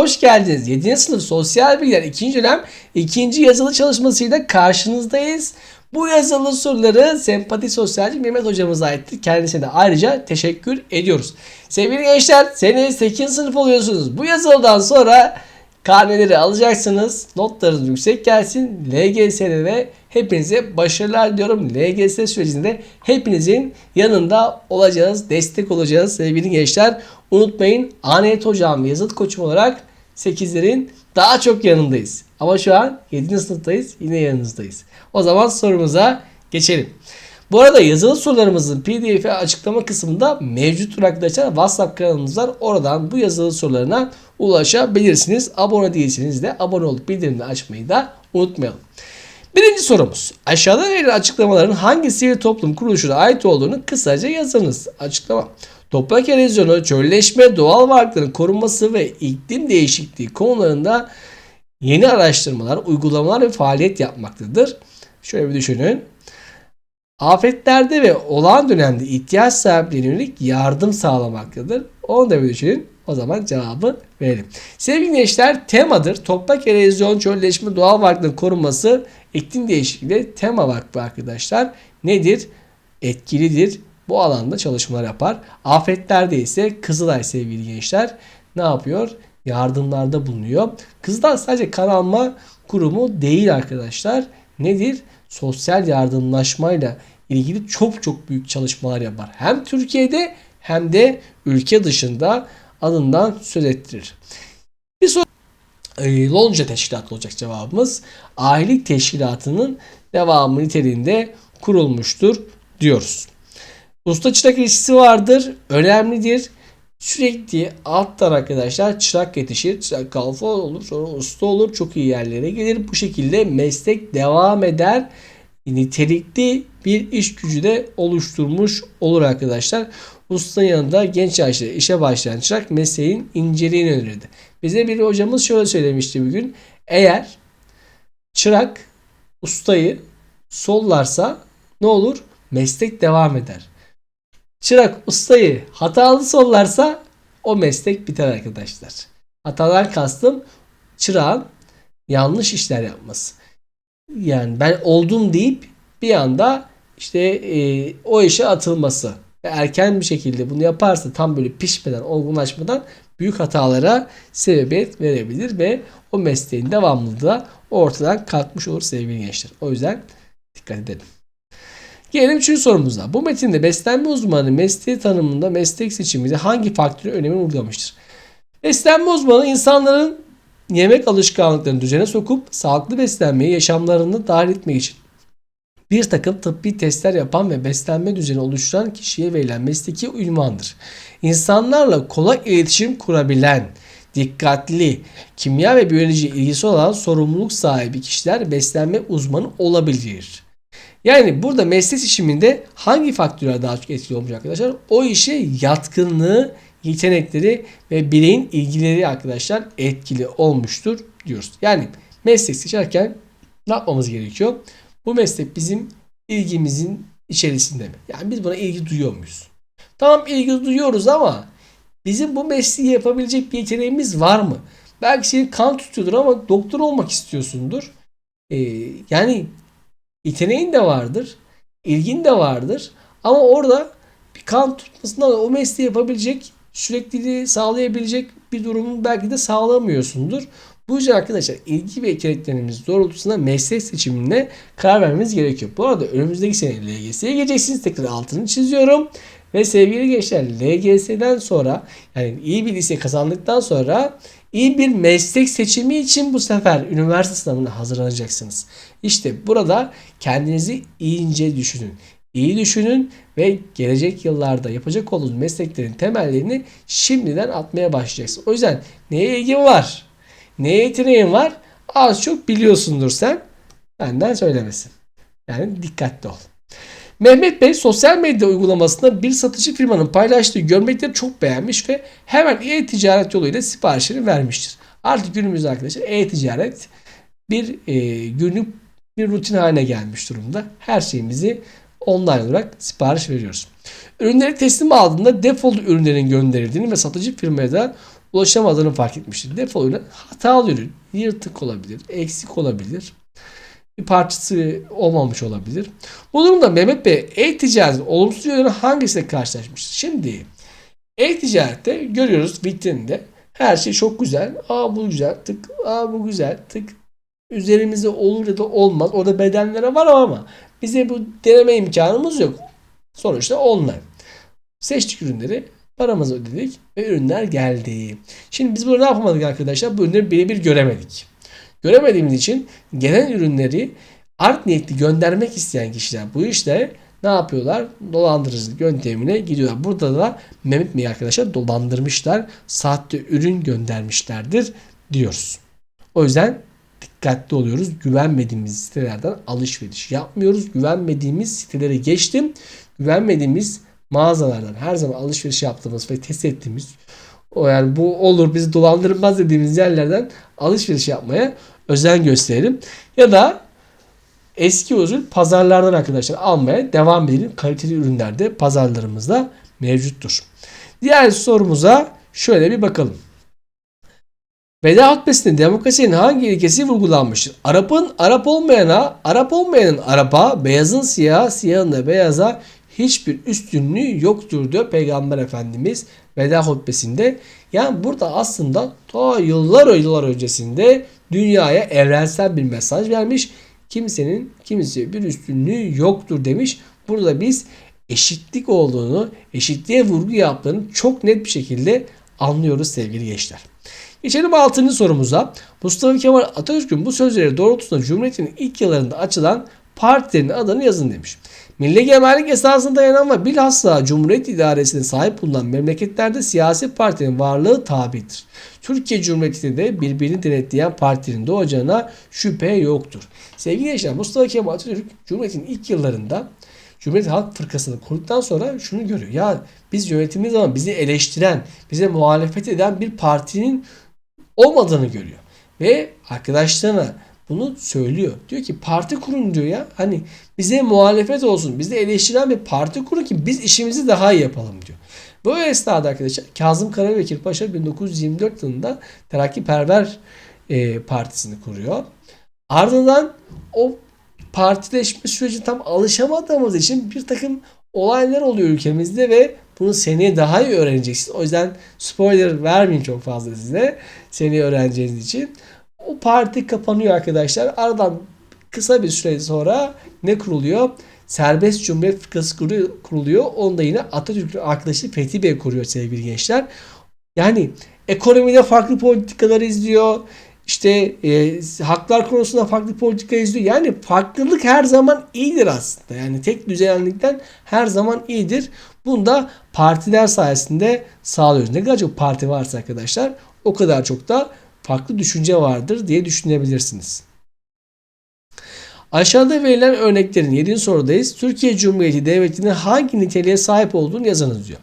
Hoş geldiniz. 7. sınıf sosyal bilgiler 2. dönem 2. yazılı çalışmasıyla karşınızdayız. Bu yazılı soruları sempati sosyalci Mehmet hocamıza aittir. Kendisine de ayrıca teşekkür ediyoruz. Sevgili gençler seneye 8. sınıf oluyorsunuz. Bu yazılıdan sonra karneleri alacaksınız. Notlarınız yüksek gelsin. LGS'de de hepinize başarılar diliyorum. LGS sürecinde hepinizin yanında olacağız. Destek olacağız sevgili gençler. Unutmayın Anet Hocam ve yazılı koçum olarak 8'lerin daha çok yanındayız. Ama şu an 7. sınıftayız. Yine yanınızdayız. O zaman sorumuza geçelim. Bu arada yazılı sorularımızın pdf'i açıklama kısmında mevcuttur arkadaşlar. WhatsApp kanalımız var. Oradan bu yazılı sorularına ulaşabilirsiniz. Abone değilseniz de abone olup bildirimleri açmayı da unutmayalım. Birinci sorumuz. Aşağıda verilen açıklamaların hangi sivil toplum kuruluşuna ait olduğunu kısaca yazınız. Açıklama. Toprak erozyonu, çölleşme, doğal varlıkların korunması ve iklim değişikliği konularında yeni araştırmalar, uygulamalar ve faaliyet yapmaktadır. Şöyle bir düşünün. Afetlerde ve olağan dönemde ihtiyaç sahiplerine yönelik yardım sağlamaktadır. Onu da bir düşünün. O zaman cevabı verelim. Sevgili gençler temadır. Toprak erozyon, çölleşme, doğal varlıkların korunması, iklim değişikliği tema vakfı arkadaşlar. Nedir? Etkilidir. Bu alanda çalışmalar yapar. Afetlerde ise Kızılay sevgili gençler ne yapıyor? Yardımlarda bulunuyor. Kızılay sadece kan alma kurumu değil arkadaşlar. Nedir? Sosyal yardımlaşmayla ilgili çok çok büyük çalışmalar yapar. Hem Türkiye'de hem de ülke dışında adından söz ettirir. Bir soru e, Lonca Teşkilatı olacak cevabımız. Ahilik Teşkilatı'nın devamı niteliğinde kurulmuştur diyoruz. Usta çırak ilişkisi vardır. Önemlidir. Sürekli alttan arkadaşlar çırak yetişir. Çırak kalfa olur. Sonra usta olur. Çok iyi yerlere gelir. Bu şekilde meslek devam eder. Nitelikli bir iş gücü de oluşturmuş olur arkadaşlar. Ustanın yanında genç yaşta işe başlayan çırak mesleğin inceliğini önerirdi. Bize bir hocamız şöyle söylemişti bugün. Eğer çırak ustayı sollarsa ne olur? Meslek devam eder. Çırak ustayı hatalı sollarsa o meslek biter arkadaşlar. Hatalar kastım çırağın yanlış işler yapması. Yani ben oldum deyip bir anda işte e, o işe atılması ve erken bir şekilde bunu yaparsa tam böyle pişmeden, olgunlaşmadan büyük hatalara sebebiyet verebilir ve o mesleğin devamlılığı da ortadan kalkmış olur sevgili gençler. O yüzden dikkat edelim. Gelelim üçüncü sorumuza. Bu metinde beslenme uzmanı mesleği tanımında meslek seçiminde hangi faktörü önemi vurgulamıştır? Beslenme uzmanı insanların yemek alışkanlıklarını düzene sokup sağlıklı beslenmeyi yaşamlarını dahil etmek için bir takım tıbbi testler yapan ve beslenme düzeni oluşturan kişiye verilen mesleki ünvandır. İnsanlarla kolay iletişim kurabilen, dikkatli, kimya ve biyoloji ilgisi olan sorumluluk sahibi kişiler beslenme uzmanı olabilir. Yani burada meslek seçiminde hangi faktörler daha çok etkili olmuş arkadaşlar? O işe yatkınlığı, yetenekleri ve bireyin ilgileri arkadaşlar etkili olmuştur diyoruz. Yani meslek seçerken ne yapmamız gerekiyor? Bu meslek bizim ilgimizin içerisinde mi? Yani biz buna ilgi duyuyor muyuz? Tamam ilgi duyuyoruz ama bizim bu mesleği yapabilecek bir yeteneğimiz var mı? Belki senin kan tutuyordur ama doktor olmak istiyorsundur. Ee, yani yeteneğin de vardır. ilgin de vardır. Ama orada bir kan tutmasından o mesleği yapabilecek, sürekliliği sağlayabilecek bir durumu belki de sağlamıyorsundur. Bu yüzden arkadaşlar ilgi ve yeteneklerimiz doğrultusunda meslek seçimine karar vermemiz gerekiyor. Bu arada önümüzdeki sene LGS'ye geleceksiniz. Tekrar altını çiziyorum. Ve sevgili gençler LGS'den sonra yani iyi bir lise kazandıktan sonra iyi bir meslek seçimi için bu sefer üniversite sınavına hazırlanacaksınız. İşte burada kendinizi iyice düşünün. İyi düşünün ve gelecek yıllarda yapacak olduğunuz mesleklerin temellerini şimdiden atmaya başlayacaksınız. O yüzden neye ilgin var? Neye yeteneğin var? Az çok biliyorsundur sen. Benden söylemesin. Yani dikkatli ol. Mehmet Bey sosyal medya uygulamasında bir satıcı firmanın paylaştığı gömlekleri çok beğenmiş ve hemen e-ticaret yoluyla siparişini vermiştir. Artık günümüzde arkadaşlar e-ticaret bir e, günlük bir rutin haline gelmiş durumda. Her şeyimizi online olarak sipariş veriyoruz. Ürünleri teslim aldığında defolu ürünlerin gönderildiğini ve satıcı firmaya da ulaşamadığını fark etmiştir. Defol ürün hatalı ürün. Yırtık olabilir, eksik olabilir. Bir parçası olmamış olabilir. Bu durumda Mehmet Bey e-ticaret olumsuz yönleri hangisiyle karşılaşmıştır? Şimdi e-ticarette görüyoruz vitrinde her şey çok güzel. Aa bu güzel tık. Aa bu güzel tık. Üzerimizde olur ya da olmaz. Orada bedenlere var ama bize bu deneme imkanımız yok. Sonuçta online. Seçtik ürünleri. Paramızı ödedik ve ürünler geldi. Şimdi biz burada ne yapamadık arkadaşlar? Bu ürünleri birebir göremedik. Göremediğimiz için gelen ürünleri art niyetli göndermek isteyen kişiler bu işte ne yapıyorlar? Dolandırıcılık yöntemine gidiyorlar. Burada da Mehmet Bey arkadaşlar dolandırmışlar. Sahte ürün göndermişlerdir diyoruz. O yüzden dikkatli oluyoruz. Güvenmediğimiz sitelerden alışveriş yapmıyoruz. Güvenmediğimiz sitelere geçtim. Güvenmediğimiz mağazalardan her zaman alışveriş yaptığımız ve test ettiğimiz o yani bu olur bizi dolandırmaz dediğimiz yerlerden alışveriş yapmaya özen gösterelim. Ya da eski usul pazarlardan arkadaşlar almaya devam edelim. Kaliteli ürünler de pazarlarımızda mevcuttur. Diğer sorumuza şöyle bir bakalım. Veda hutbesinde demokrasinin hangi ilkesi vurgulanmıştır? Arap'ın Arap olmayana, Arap olmayanın Arap'a, beyazın siyaha, siyahın da beyaza hiçbir üstünlüğü yoktur diyor Peygamber Efendimiz veda hutbesinde. Yani burada aslında ta yıllar yıllar öncesinde dünyaya evrensel bir mesaj vermiş. Kimsenin kimseye bir üstünlüğü yoktur demiş. Burada biz eşitlik olduğunu, eşitliğe vurgu yaptığını çok net bir şekilde anlıyoruz sevgili gençler. Geçelim 6. sorumuza. Mustafa Kemal Atatürk'ün bu sözleri doğrultusunda Cumhuriyet'in ilk yıllarında açılan partilerin adını yazın demiş. Milli egemenlik esasına dayanan ve bilhassa Cumhuriyet idaresine sahip bulunan memleketlerde siyasi partinin varlığı tabidir. Türkiye Cumhuriyeti'nde de birbirini denetleyen partilerin doğacağına şüphe yoktur. Sevgili gençler Mustafa Kemal Atatürk Cumhuriyet'in ilk yıllarında Cumhuriyet Halk Fırkası'nı kurduktan sonra şunu görüyor. Ya biz yönetimimiz zaman bizi eleştiren, bize muhalefet eden bir partinin olmadığını görüyor. Ve arkadaşlarına bunu söylüyor. Diyor ki parti kurun diyor ya. Hani bize muhalefet olsun. Bizi eleştiren bir parti kurun ki biz işimizi daha iyi yapalım diyor. Bu esnada arkadaşlar Kazım Karabekir Paşa 1924 yılında Terakkiperver e, Partisi'ni kuruyor. Ardından o partileşme süreci tam alışamadığımız için bir takım olaylar oluyor ülkemizde ve bunu seneye daha iyi öğreneceksiniz. O yüzden spoiler vermeyeyim çok fazla size. Seneye öğreneceğiniz için. O parti kapanıyor arkadaşlar. Aradan kısa bir süre sonra ne kuruluyor? Serbest Cumhuriyet Fırkası kuruluyor. Onu da yine Atatürk'ün arkadaşı Fethi Bey kuruyor sevgili gençler. Yani ekonomide farklı politikalar izliyor. İşte e, haklar konusunda farklı politika izliyor. Yani farklılık her zaman iyidir aslında. Yani tek düzenlikten her zaman iyidir. Bunu da partiler sayesinde sağlıyoruz. Ne kadar çok parti varsa arkadaşlar o kadar çok da farklı düşünce vardır diye düşünebilirsiniz. Aşağıda verilen örneklerin 7. sorudayız. Türkiye Cumhuriyeti Devleti'nin hangi niteliğe sahip olduğunu yazınız diyor.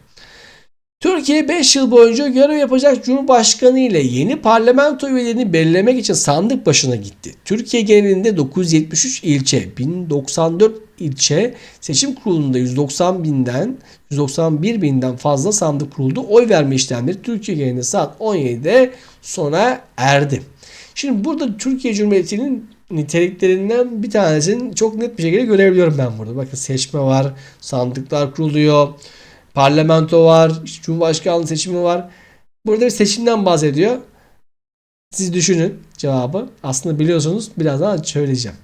Türkiye 5 yıl boyunca görev yapacak Cumhurbaşkanı ile yeni parlamento üyelerini belirlemek için sandık başına gitti. Türkiye genelinde 973 ilçe, 1094 ilçe seçim kurulunda 190 binden 191 binden fazla sandık kuruldu. Oy verme işlemleri Türkiye genelinde saat 17'de sona erdi. Şimdi burada Türkiye Cumhuriyeti'nin niteliklerinden bir tanesini çok net bir şekilde görebiliyorum ben burada. Bakın seçme var, sandıklar kuruluyor, parlamento var, cumhurbaşkanlığı seçimi var. Burada bir seçimden bahsediyor. Siz düşünün cevabı. Aslında biliyorsunuz birazdan söyleyeceğim.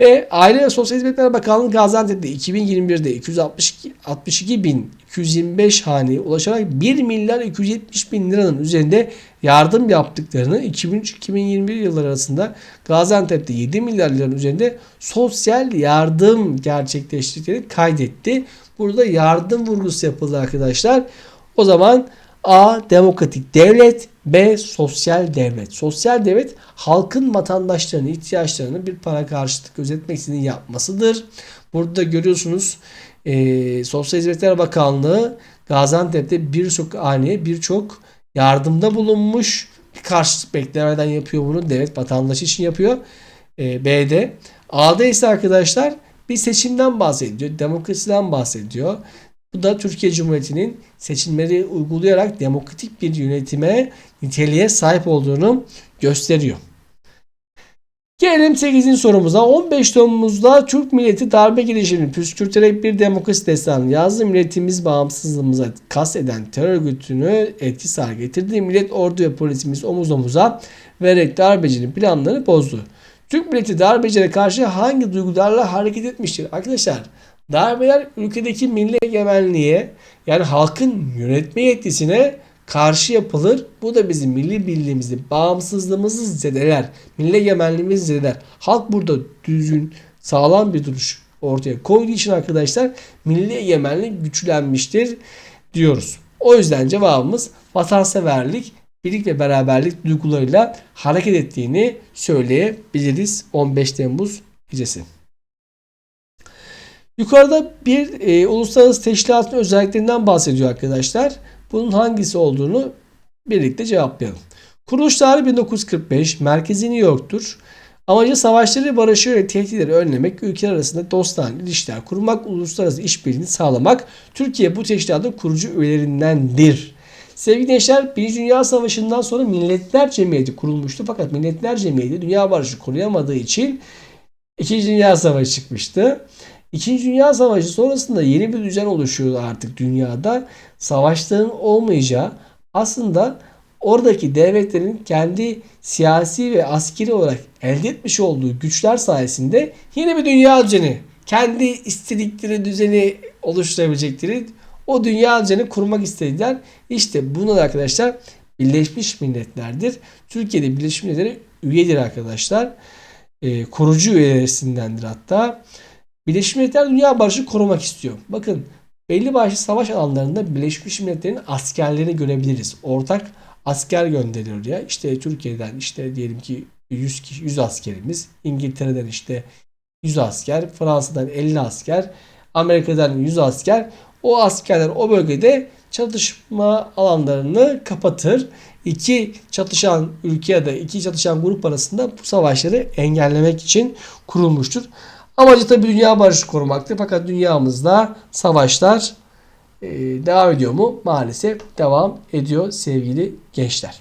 Ve Aile ve Sosyal Hizmetler Bakanlığı Gaziantep'te 2021'de 262 62 bin 225 haneye ulaşarak 1 milyar 270 bin liranın üzerinde yardım yaptıklarını 2003-2021 yılları arasında Gaziantep'te 7 milyar liranın üzerinde sosyal yardım gerçekleştirdiklerini kaydetti. Burada yardım vurgusu yapıldı arkadaşlar. O zaman A. Demokratik devlet B. Sosyal devlet. Sosyal devlet halkın vatandaşlarının ihtiyaçlarını bir para karşılık gözetmeksizin yapmasıdır. Burada görüyorsunuz e, Sosyal Hizmetler Bakanlığı Gaziantep'te birçok haneye birçok yardımda bulunmuş. Bir karşılık beklemeden yapıyor bunu. Devlet vatandaşı için yapıyor. E, B'de. A'da ise arkadaşlar bir seçimden bahsediyor. Demokrasiden bahsediyor. Bu da Türkiye Cumhuriyeti'nin seçimleri uygulayarak demokratik bir yönetime niteliğe sahip olduğunu gösteriyor. Gelelim 8. sorumuza. 15 Temmuz'da Türk milleti darbe girişimini püskürterek bir demokrasi destanı yazdı. Milletimiz bağımsızlığımıza kasteden terör örgütünü etkisiz hale getirdi. Millet ordu ve polisimiz omuz omuza vererek darbecinin planlarını bozdu. Türk milleti darbecilere karşı hangi duygularla hareket etmiştir? Arkadaşlar darbeler ülkedeki milli egemenliğe yani halkın yönetme yetkisine karşı yapılır. Bu da bizim milli birliğimizi, bağımsızlığımızı zedeler. Milli egemenliğimizi zedeler. Halk burada düzgün, sağlam bir duruş ortaya koyduğu için arkadaşlar milli egemenlik güçlenmiştir diyoruz. O yüzden cevabımız vatanseverlik, birlik ve beraberlik duygularıyla hareket ettiğini söyleyebiliriz 15 Temmuz gecesi. Yukarıda bir e, uluslararası teşkilatın özelliklerinden bahsediyor arkadaşlar. Bunun hangisi olduğunu birlikte cevaplayalım. Kuruluş tarihi 1945, merkezi New York'tur. Amacı savaşları, barışı ve tehditleri önlemek, ülkeler arasında dostane ilişkiler kurmak, uluslararası işbirliğini sağlamak. Türkiye bu teşkilatın kurucu üyelerindendir. Sevgili gençler, Birinci Dünya Savaşı'ndan sonra Milletler Cemiyeti kurulmuştu. Fakat Milletler Cemiyeti dünya barışı koruyamadığı için İkinci Dünya Savaşı çıkmıştı. İkinci Dünya Savaşı sonrasında yeni bir düzen oluşuyordu artık dünyada. Savaşların olmayacağı aslında oradaki devletlerin kendi siyasi ve askeri olarak elde etmiş olduğu güçler sayesinde yeni bir dünya düzeni, kendi istedikleri düzeni oluşturabilecekleri o dünya düzeni kurmak istediler. İşte bunlar arkadaşlar Birleşmiş Milletler'dir. Türkiye'de Birleşmiş Milletler'e üyedir arkadaşlar. E, kurucu üyelerisindendir hatta. Birleşmiş Milletler dünya barışı korumak istiyor. Bakın belli başlı savaş alanlarında Birleşmiş Milletler'in askerlerini görebiliriz. Ortak asker gönderiliyor ya. İşte Türkiye'den işte diyelim ki 100 kişi 100 askerimiz, İngiltere'den işte 100 asker, Fransa'dan 50 asker, Amerika'dan 100 asker. O askerler o bölgede çatışma alanlarını kapatır. İki çatışan ülke ya da iki çatışan grup arasında bu savaşları engellemek için kurulmuştur. Amacı tabi dünya barışı korumaktır. Fakat dünyamızda savaşlar e, devam ediyor mu? Maalesef devam ediyor sevgili gençler.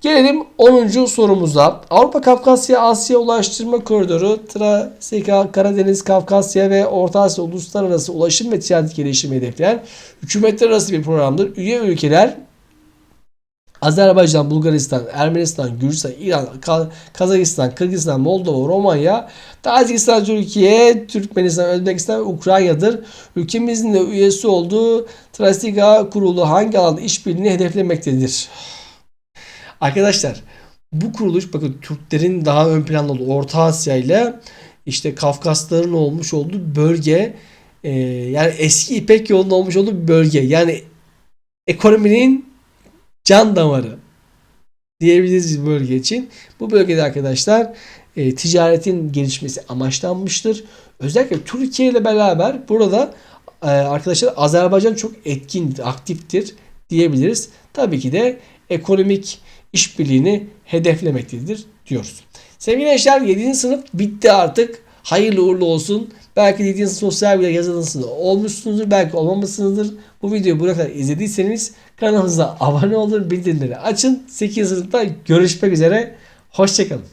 Gelelim 10. sorumuza. Avrupa Kafkasya Asya Ulaştırma Koridoru Trasika, Karadeniz, Kafkasya ve Orta Asya uluslararası ulaşım ve ticaret gelişimi hedefleyen hükümetler arası bir programdır. Üye ülkeler Azerbaycan, Bulgaristan, Ermenistan, Gürcistan, İran, Kazakistan, Kırgızistan, Moldova, Romanya, Tacikistan, Türkiye, Türkmenistan, Özbekistan ve Ukrayna'dır. Ülkemizin de üyesi olduğu Trastika kurulu hangi alanda işbirliğini hedeflemektedir? Arkadaşlar bu kuruluş bakın Türklerin daha ön planda olduğu Orta Asya ile işte Kafkasların olmuş olduğu bölge e, yani eski İpek yolunun olmuş olduğu bir bölge. Yani ekonominin can damarı diyebiliriz bölge için. Bu bölgede arkadaşlar e, ticaretin gelişmesi amaçlanmıştır. Özellikle Türkiye ile beraber burada e, arkadaşlar Azerbaycan çok etkin, aktiftir diyebiliriz. Tabii ki de ekonomik işbirliğini hedeflemektedir diyoruz. Sevgili gençler 7. sınıf bitti artık. Hayırlı uğurlu olsun. Belki 7. sınıf sosyal bilgiler yazılısında olmuşsunuzdur. Belki olmamışsınızdır. Bu videoyu buraya kadar izlediyseniz kanalımıza abone olun. Bildirimleri açın. 8. sınıfta görüşmek üzere. Hoşçakalın.